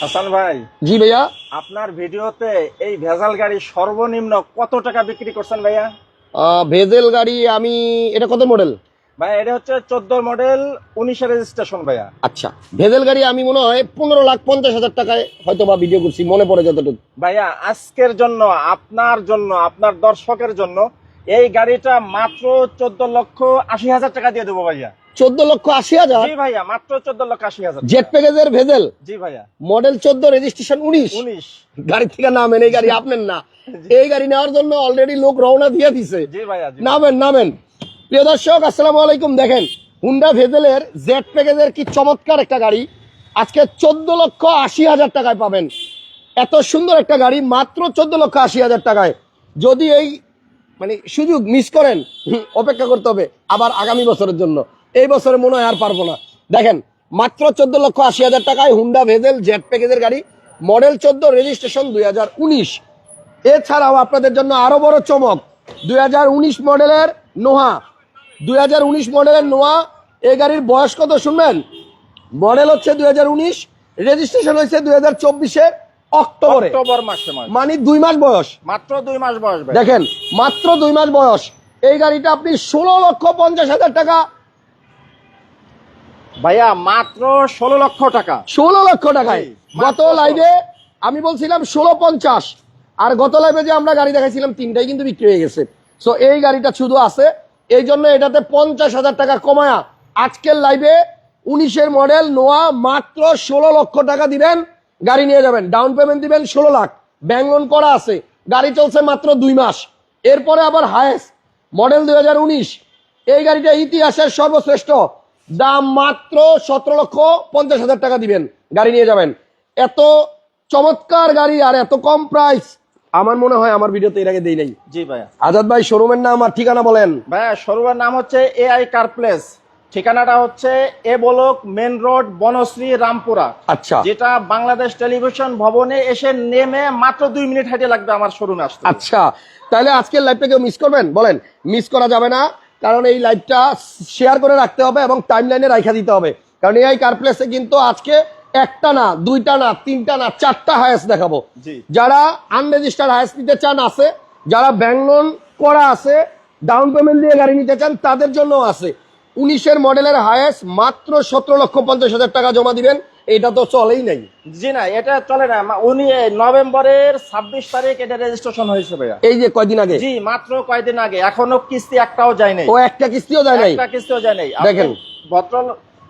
হাসান ভাই জি ভাইয়া। আপনার ভিডিওতে এই ভেজাল গাড়ি সর্বনিম্ন কত টাকা বিক্রি করছেন ভাইয়া? ভেজেল গাড়ি আমি এটা কত মডেল ভাই এটা হচ্ছে চোদ্দ মডেল উনিশের রেজিস্ট্রেশন ভাইয়া। আচ্ছা ভেজেল গাড়ি আমি মনে হয় পনেরো লাখ পঞ্চাশ হাজার টাকায় হয়তো বা ভিডিও করছি মনে পড়ে যতটুকু। ভাইয়া আজকের জন্য আপনার জন্য আপনার দর্শকের জন্য এই গাড়িটা মাত্র চোদ্দ লক্ষ আশি হাজার টাকা দিয়ে দেবো ভাইয়া। চোদ্দ লক্ষ আশি হাজার। জি ভাইয়া মাত্র চোদ্দ লক্ষ আশি হাজার জেট প্যাকেজের ভেজেল। জি ভাইয়া। মডেল চোদ্দ রেজিস্ট্রেশন উনিশ। উনিশ। গাড়ি থেকে নামেন এই গাড়ি আপনার না। এই গাড়ি নেওয়ার জন্য অলরেডি লোক রওনা দিয়ে দিছে। জি ভাইয়া নামেন নামেন। প্রিয় দর্শক আসসালামু আলাইকুম। দেখেন হুন্ডা ভেজেলের জেড প্যাকেজের কি চমৎকার একটা গাড়ি। আজকে চোদ্দ লক্ষ আশি হাজার টাকায় পাবেন। এত সুন্দর একটা গাড়ি মাত্র চোদ্দ লক্ষ আশি হাজার টাকায়। যদি এই মানে সুযোগ মিস করেন অপেক্ষা করতে হবে আবার আগামী বছরের জন্য। এই বছরে মনে হয় আর পারব না। দেখেন মাত্র চোদ্দ লক্ষ আশি হাজার টাকায় হুন্ডা ভেজেল জেট প্যাকেজের গাড়ি মডেল চোদ্দ রেজিস্ট্রেশন দুই হাজার উনিশ। এছাড়াও আপনাদের জন্য আরও বড় চমক দুই হাজার উনিশ মডেলের নোহা দুই হাজার উনিশ মডেলের নোয়া এই গাড়ির বয়স কত শুনবেন? মডেল হচ্ছে দুই হাজার উনিশ রেজিস্ট্রেশন হয়েছে দুই হাজার চব্বিশের অক্টোবরে। অক্টোবর মাসে মানে দুই মাস বয়স। মাত্র দুই মাস বয়স দেখেন মাত্র দুই মাস বয়স। এই গাড়িটা আপনি ষোলো লক্ষ পঞ্চাশ হাজার টাকা ভাইয়া মাত্র ষোলো লক্ষ টাকা। ষোলো লক্ষ টাকায়। গত লাইভে আমি বলছিলাম ষোলো পঞ্চাশ। আর গত লাইভে যে আমরা গাড়ি দেখাইছিলাম তিনটাই কিন্তু বিক্রি হয়ে গেছে। সো এই গাড়িটা শুধু আছে। এই জন্য এটাতে পঞ্চাশ হাজার টাকা কমায়া আজকের লাইভে উনিশের মডেল নোয়া মাত্র ষোলো লক্ষ টাকা দিবেন গাড়ি নিয়ে যাবেন। ডাউন পেমেন্ট দিবেন ষোলো লাখ। ব্যাংক লোন করা আছে। গাড়ি চলছে মাত্র দুই মাস। এরপরে আবার হায়েস্ট মডেল দুই হাজার উনিশ। এই গাড়িটা ইতিহাসের সর্বশ্রেষ্ঠ। দাম মাত্র সতেরো লক্ষ পঞ্চাশ হাজার টাকা দিবেন। গাড়ি নিয়ে যাবেন। এত চমৎকার গাড়ি আর এত কম প্রাইস আমার মনে হয় আমার ভিডিওতে এর আগে দেই নাই। জি ভাইয়া। আজাদ ভাই শোরুমের নাম আর ঠিকানা বলেন। ভাইয়া শোরুমের নাম হচ্ছে এআই কার প্লেস ঠিকানাটা হচ্ছে A block main road Banasree Rampura. আচ্ছা। যেটা বাংলাদেশ টেলিভিশন ভবনে এসে নেমে মাত্র দুই মিনিট হাঁটে লাগবে আমার শোরুমে আসতে। আচ্ছা। তাহলে আজকের লাইভটা কেউ মিস করবেন? বলেন মিস করা যাবে না। কারণ এই লাইভটা শেয়ার করে রাখতে হবে এবং টাইম লাইনে রাখা দিতে হবে। কারণ এআই কার প্লেসে কিন্তু আজকে একটা না দুইটা না তিনটা না চারটা হায়াস দেখাবো। যারা আনরেজিস্টার্ড হায়াস নিতে চান আছে যারা ব্যাংক লোন করা আছে ডাউন পেমেন্ট দিয়ে গাড়ি নিতে চান তাদের জন্য আছে। উনিশের মডেলের হায়েস্ট মাত্র সতেরো লক্ষ পঞ্চাশ হাজার টাকা জমা দিবেন। এটা তো চলেই নাই। জি না এটা চলে না। উনি নভেম্বরের ছাব্বিশ তারিখ এটা রেজিস্ট্রেশন হয়েছে ভাইয়া। এই যে কয়দিন আগে? জি মাত্র কয়দিন আগে। এখনও কিস্তি একটাও যায় নাই। ও একটা কিস্তিও যায় নাই? একটা কিস্তিও যায় নাই। দেখেন। ভদ্র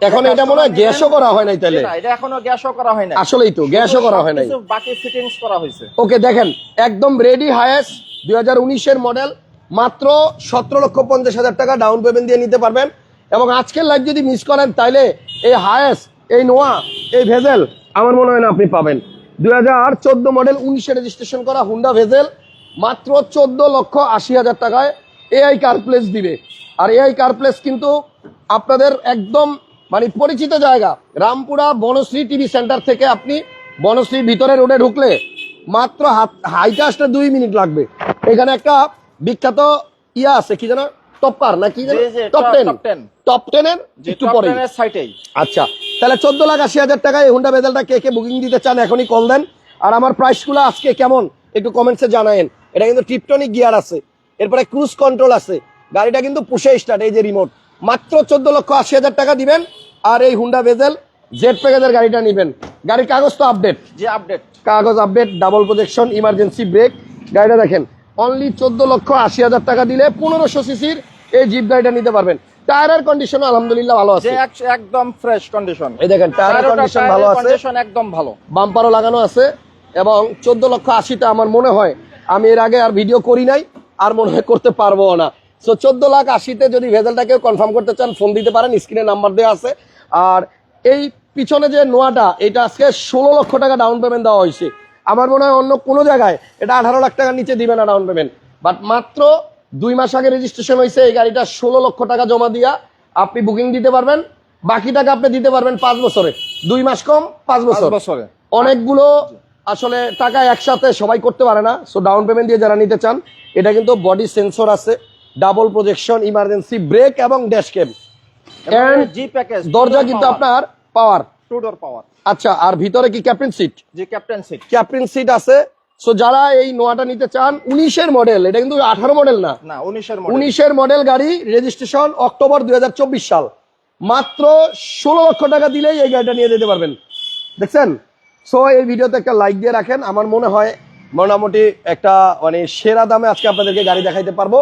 এখন এটা মনে হয় গ্যাসও করা হয় নাই তাহলে? এটা এখনও গ্যাসও করা হয় না আসলেই তো গ্যাসও করা হয় নাই। বাকি ফিটিংস করা হয়েছে। ওকে দেখেন একদম রেডি হায়েস্ট দুই হাজার উনিশের মডেল মাত্র সতেরো লক্ষ পঞ্চাশ হাজার টাকা ডাউন পেমেন্ট দিয়ে নিতে পারবেন। এবং আজকের লাইভ যদি মিস করেন তাইলে এই হায়েস্ট এই নোয়া এই ভেজেল আমার মনে হয় না আপনি পাবেন। দুই হাজার চোদ্দ মডেল উনিশে রেজিস্ট্রেশন করা হুন্ডা ভেজেল মাত্র চোদ্দ লক্ষ আশি হাজার টাকায় এআই কার প্লেস দিবে। আর এআই কার প্লেস কিন্তু আপনাদের একদম মানে পরিচিত জায়গা রামপুরা বনশ্রী টিভি সেন্টার থেকে আপনি বনশ্রীর ভিতরে রোডে ঢুকলে মাত্র হাত- হাইটে আসতে দুই মিনিট লাগবে। এখানে একটা বিখ্যাত ইয়া আছে কি জানো টপ্পার না কি জানো টপ টেন টপ টেনের একটু পরে 10 এর সাইটেই আচ্ছা তাহলে চোদ্দ লাখ আশি হাজার টাকায় হুন্ডা বেজালটা কে কে বুকিং দিতে চান এখনই কল দেন। আর আমার প্রাইসগুলো আজকে কেমন একটু কমেন্টসে জানায়েন। এটা কিন্তু টিপটনিক গিয়ার আছে এরপরে ক্রুজ কন্ট্রোল আছে। গাড়িটা কিন্তু পুষে স্টার্ট এই যে রিমোট মাত্র চোদ্দ লক্ষ আশি হাজার টাকা দিবেন আর এই হুন্ডা বেজেল জেড প্যাকেজের গাড়িটা নিবেন। গাড়ির কাগজ তো আপডেট যে আপডেট কাগজ update double projection emergency brake গাড়িটা দেখেন অনলি চোদ্দ লক্ষ আশি হাজার টাকা দিলে পনেরোশো সিসির এই জিপ গাড়িটা নিতে পারবেন। টায়ারের কন্ডিশন আলহামদুলিল্লাহ ভালো আছে। একদম ফ্রেশ কন্ডিশন এই দেখেন টায়ারের কন্ডিশন ভালো আছে। কন্ডিশন একদম ভালো। বাম্পারও লাগানো আছে এবং চোদ্দ লক্ষ আশিটা আমার মনে হয় আমি এর আগে আর ভিডিও করি নাই আর মনে হয় করতে পারব না। সো চোদ্দ লাখ আশিতে যদি ভেজালটাকেও কনফার্ম করতে চান ফোন দিতে পারেন স্ক্রিনে নাম্বার দেওয়া আছে। আর এই পিছনে যে নোয়াটা এটা আজকে ষোলো লক্ষ টাকা ডাউন পেমেন্ট দেওয়া হয়েছে। আমার মনে হয় অন্য কোনো জায়গায় এটা আঠারো লাখ টাকার নিচে দিবে না ডাউন পেমেন্ট বাট মাত্র দুই মাস আগে রেজিস্ট্রেশন হয়েছে এই গাড়িটা ষোলো লক্ষ টাকা জমা দিয়া আপনি বুকিং দিতে পারবেন। বাকি টাকা আপনি দিতে পারবেন পাঁচ বছরে। দুই মাস কম পাঁচ বছর। বছরে। অনেকগুলো আসলে টাকা একসাথে সবাই করতে পারে না সো ডাউন পেমেন্ট দিয়ে যারা নিতে চান এটা কিন্তু বডি সেন্সর আছে ডাবল প্রজেকশন ইমার্জেন্সি ব্রেক এবং ড্যাশ ক্যাম জি প্যাকেজ দরজা কিন্তু আপনার পাওয়ার টু ডোর পাওয়ার আচ্ছা আর ভিতরে কি ক্যাপ্টেন সিট জি ক্যাপ্টেন সিট ক্যাপ্টেন সিট আছে সো যারা এই নোয়াটা নিতে চান উনিশের মডেল এটা কিন্তু আঠারো মডেল না। না উনিশের মডেল উনিশের মডেল গাড়ি রেজিস্ট্রেশন অক্টোবর দু হাজার চব্বিশ সাল। মাত্র ষোলো লক্ষ টাকা দিলেই এই গাড়িটা নিয়ে যেতে পারবেন। দেখছেন? সো এই ভিডিওতে একটা লাইক দিয়ে রাখেন। আমার মনে হয় মোটামুটি একটা মানে সেরা দামে আজকে আপনাদেরকে গাড়ি দেখাইতে পারব।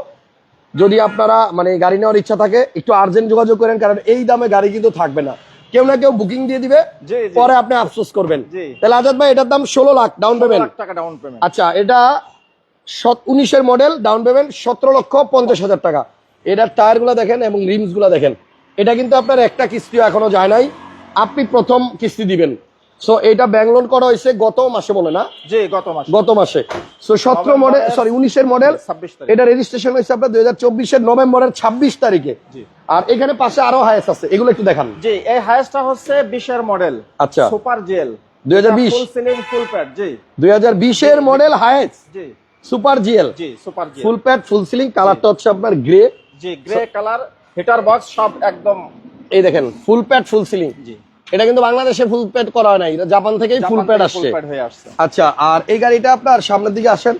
যদি আপনারা মানে গাড়ি নেওয়ার ইচ্ছা থাকে একটু আর্জেন্ট যোগাযোগ করেন কারণ এই দামে গাড়ি কিন্তু থাকবে না। কেউ না কেউ বুকিং দিয়ে দিবে পরে আপনি আফসোস করবেন। তাহলে আজাদ ভাই এটার দাম ষোলো lakh down payment down payment আচ্ছা এটা উনিশের মডেল ডাউন পেমেন্ট সতেরো লক্ষ পঞ্চাশ হাজার টাকা। এটার টায়ারগুলা দেখেন এবং রিমসগুলা দেখেন। এটা কিন্তু আপনার একটা কিস্তিও এখনও যায় নাই। আপনি প্রথম কিস্তি দিবেন। সো এটা ব্যাংক লোন করা হয়েছে গত মাসে বলে না? জি গত মাস। গত মাসে। সো সতেরো মডেল সরি উনিশের মডেল। এটা রেজিস্ট্রেশন হয়েছে আপনার দুই হাজার চব্বিশের নভেম্বরের ছাব্বিশ তারিখে। আর এখানে পাশে আরও হায়েস আছে। এগুলো একটু দেখান। জি এই হাইস্টটা হচ্ছে বিশের মডেল। আচ্ছা। Super GL. 2020 full ceiling full pad জি। দুই হাজার বিশের মডেল হায়েস জি। সুপার জিএল জি super GL. Full pad full ceiling কালারটা হচ্ছে আপনার গ্রে জি গ্রে কালার হিটার বক্স সব একদম এই দেখেন ফুল প্যাড ফুল সিলিং জি। এটা কিন্তু বাংলাদেশে ফুল প্যাড করা হয় নাই এটা জাপান থেকেই ফুল প্যাড আসছে। আচ্ছা আর এই গাড়িটা আপনার সামনের দিকে আসেন।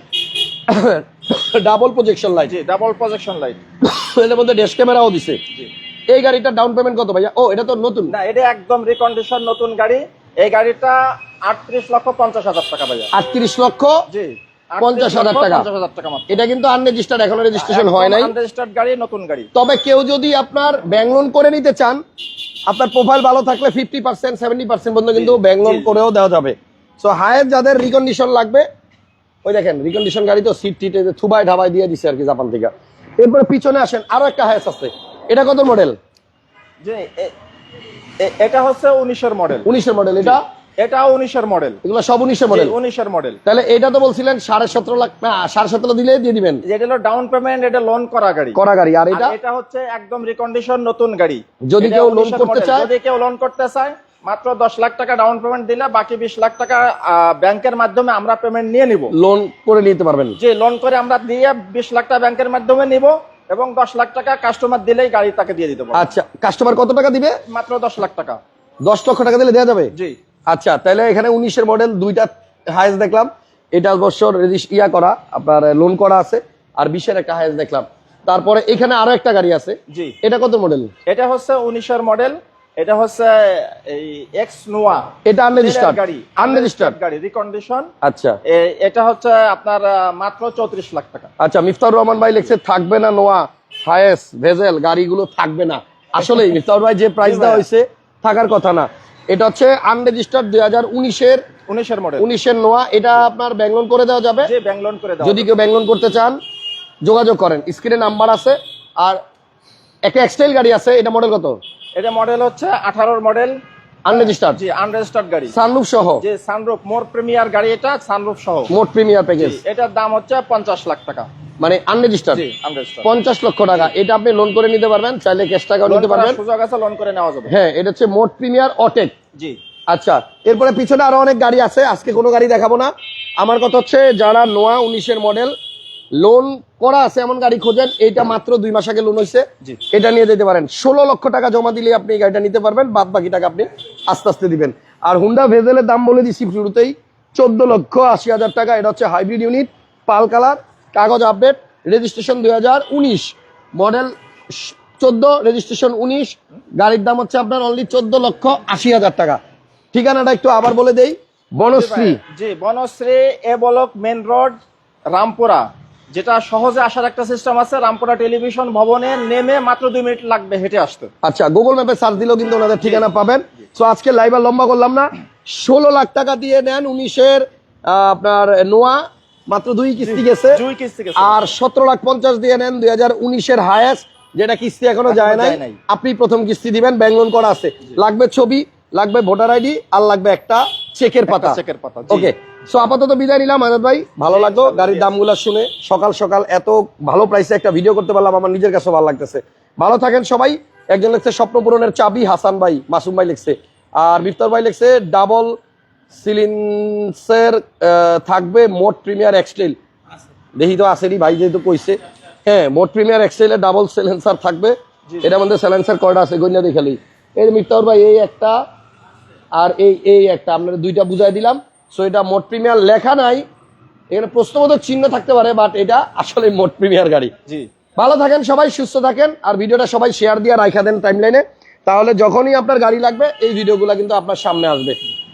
ডাবল প্রজেকশন লাইট জি ডাবল প্রজেকশন লাইটের মধ্যে ড্যাশ ক্যামেরাও দিছে। এই গাড়িটা ডাউন পেমেন্ট কত ভাইয়া? ও এটা তো নতুন। না এটা একদম রিকন্ডিশন নতুন গাড়ি। এই গাড়িটা আটত্রিশ লক্ষ পঞ্চাশ হাজার টাকা বাজার আটত্রিশ লক্ষ? জি। 50,000 টাকা। পঞ্চাশ হাজার টাকা। এটা কিন্তু আনরেজিস্টার্ড এখনও রেজিস্ট্রেশন হয় নাই। আনরেজিস্টার্ড গাড়ি নতুন গাড়ি। তবে কেউ যদি আপনার ব্যাংক লোন করে নিতে চান আপনার প্রোফাইল ভালো থাকলে ফিফটি পার্সেন্ট সেভেন্টি পার্সেন্ট পর্যন্ত কিন্তু ব্যাংক লোন করেও দেওয়া যাবে। সো হায়ের যাদের রিকন্ডিশন লাগবে ওই দেখেন রিকন্ডিশন গাড়ি তো সিট টিটে থুবাই ঢাবাই দিয়ে দিছে আর কি জাপান থেকে। এরপরে পিছনে আসেন আরও একটা হায়েস আছে। এটা কত মডেল এটা হচ্ছে উনিশের মডেল উনিশের মডেল এটা? এটাও উনিশের মডেল এগুলো সব উনিশের মডেল উনিশের মডেল তাহলে এটা তো বলছিলেন সাড়ে সতেরো লাখ না সাড়ে সতেরো দিলে দিয়ে দিবেন। হলো ডাউন পেমেন্ট এটা লোন করা গাড়ি। করা গাড়ি আর এটা? এটা হচ্ছে একদম রিকন্ডিশন নতুন গাড়ি। যদি কেউ loan 19 এর করতে চায়? যদি কেউ লোন করতে চায় মাত্র দশ লাখ টাকা ডাউন পেমেন্ট দিলে বাকি বিশ লাখ টাকা ব্যাংকের মাধ্যমে আমরা পেমেন্ট নিয়ে নিব। লোন করে নিতে পারবেন। যে লোন করে আমরা দিয়ে বিশ লাখ টাকা ব্যাংকের মাধ্যমে নিব এবং দশ লাখ টাকা কাস্টমার দিলেই গাড়ি তাকে দিয়ে দিতে পারব। আচ্ছা কাস্টমার কত টাকা দিবে? মাত্র দশ লাখ টাকা। দশ লক্ষ টাকা দিলে দেওয়া যাবে? জি। আচ্ছা তাহলে এখানে উনিশের মডেল দুইটা হায়েস দেখলাম। এটা বছর ইয়া করা আপনার লোন করা আছে। আর বিশের একটা হায়েস দেখলাম। তারপরে এখানে আরও একটা গাড়ি আছে। জি। এটা কত মডেল এটা হচ্ছে উনিশের মডেল এটা হচ্ছে এই এক্স নোয়া এটা আনরেজিস্টার্ড গাড়ি। আনরেজিস্টার্ড গাড়ি রিকন্ডিশন আচ্ছা। এটা হচ্ছে আপনার মাত্র চৌত্রিশ লাখ টাকা। আচ্ছা মিফতার রহমান ভাই লিখছে থাকবে না নোয়া হায়েস ভেজেল গাড়িগুলো থাকবে না। আসলে মিফতার ভাই যে প্রাইস দেওয়া হয়েছে থাকার কথা না। এটা হচ্ছে আনরেজিস্টার্ড দুই হাজার উনিশের উনিশের মডেল উনিশের নোয়া এটা আপনার ব্যাংলোন করে দেওয়া যাবে। ব্যাংলন করে যদি কেউ ব্যাংলোন করতে চান যোগাযোগ করেন। স্ক্রিনে নাম্বার আছে। আর একটা এক্সটাইল গাড়ি আছে। এটা মডেল কত? এটা মডেল হচ্ছে আঠারোর মডেল আনরেজিস্টার্ড জি আনরেজিস্টার্ড গাড়ি। সানরুফ সহ। যে সানরুফ মোর প্রিমিয়ার গাড়ি এটা সানরুফ সহ। মোট প্রিমিয়ার প্যাকেজ এটার দাম হচ্ছে পঞ্চাশ লাখ টাকা। মানে আনরেজিস্টার্ড পঞ্চাশ লক্ষ টাকা। এটা আপনি লোন করে নিতে পারবেন চাইলে ক্যাশ টাকাও নিতে পারবেন। সুযোগ আছে লোন করে নেওয়া যাবে। হ্যাঁ এটা হচ্ছে মোট প্রিমিয়ার অটেক জি। আচ্ছা এরপরে পিছনে আরও অনেক গাড়ি আছে আজকে কোনো গাড়ি দেখাবো না। আমার কথা হচ্ছে যারা নোয়া উনিশের মডেল লোন করা আছে এমন গাড়ি খোঁজেন এইটা মাত্র দুই মাস আগে লোন হয়েছে। এটা নিয়ে যেতে পারেন। ষোলো লক্ষ টাকা জমা দিলে আপনি এই গাড়িটা নিতে পারবেন বাদ বাকি টাকা আপনি আস্তে আস্তে দিবেন। আর হুন্ডা ভেজেলের দাম বলে দিচ্ছি শুরুতেই, চোদ্দ লক্ষ আশি হাজার টাকা। এটা হচ্ছে হাইব্রিড ইউনিট পাল কালার, কাগজ আপডেট রেজিস্ট্রেশন দুই হাজার উনিশ। মডেল চোদ্দ রেজিস্ট্রেশন উনিশ। গাড়ির দাম হচ্ছে আপনার অনলি চোদ্দ লক্ষ আশি হাজার টাকা। ঠিকানাটা একটু আবার বলে দেই, বনশ্রী। জি, Banasree, A block main road, Rampura. যেটা সহজে আসার একটা সিস্টেম আছে রামপুরা টেলিভিশন ভবনে নেমে মাত্র দুই মিনিট লাগবে হেঁটে আসতে। আচ্ছা গুগল ম্যাপে সার্চ দিলেও কিন্তু ওনাদের ঠিকানা পাবেন। তো আজকে লাইভ আর লম্বা করলাম না। ষোলো লাখ টাকা দিয়ে নেন উনিশের আপনার নোয়া মাত্র দুই কিস্তি গেছে। দুই কিস্তি আর সতেরো লাখ পঞ্চাশ দিয়ে নেন দুই হাজার উনিশের হায়েস্ট যেটা কিস্তি এখনও যায় নাই। যায় নাই। আপনি প্রথম কিস্তি দিবেন ব্যাংক লোন করা আছে। লাগবে ছবি লাগবে ভোটার আইডি আর লাগবে একটা চেকের পাতা। চেকের পাতা, ওকে সো আপাতত বিদায় নিলাম আজাদ ভাই। ভালো লাগল গাড়ির দামগুলো শুনে সকাল সকাল এত ভালো প্রাইসে একটা ভিডিও করতে পারলাম আমার নিজের কাছে ভালো লাগতেছে। ভালো থাকেন সবাই। একজন লিখছে স্বপ্ন পূরণের চাবি হাসান ভাই মাসুম ভাই লিখছে। আর মিফতার ভাই লিখছে ডাবল সিলিন্সের থাকবে মোট প্রিমিয়ার এক্সটেল দেখি তো আসেনি ভাই যেহেতু কইছে। হ্যাঁ মোট প্রিমিয়ার এক্সটেলে ডাবল সিলেন্সার থাকবে। এটা মধ্যে সিলেন্সার কয়টা আছে গন্যা দেখালি এই মিফতার ভাই এই একটা আর এই এই একটা আপনার দুইটা বুঝাই দিলাম। সো এটা মোট প্রিমিয়ার লেখা নাই। এখানে প্রশ্নবোধক চিহ্ন থাকতে পারে বাট এটা আসলে মোট প্রিমিয়ার গাড়ি। জি। ভালো থাকেন সবাই সুস্থ থাকেন আর ভিডিওটা সবাই শেয়ার দিয়ে রাখা দেন টাইমলাইনে তাহলে যখনই আপনার গাড়ি লাগবে এই ভিডিওগুলো কিন্তু আপনার সামনে আসবে।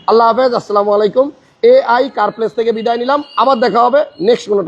আল্লাহ হাফেজ আসসালামু আলাইকুম। এ আই কার প্লেস থেকে বিদায় নিলাম। আবার দেখা হবে নেক্সট কোনো।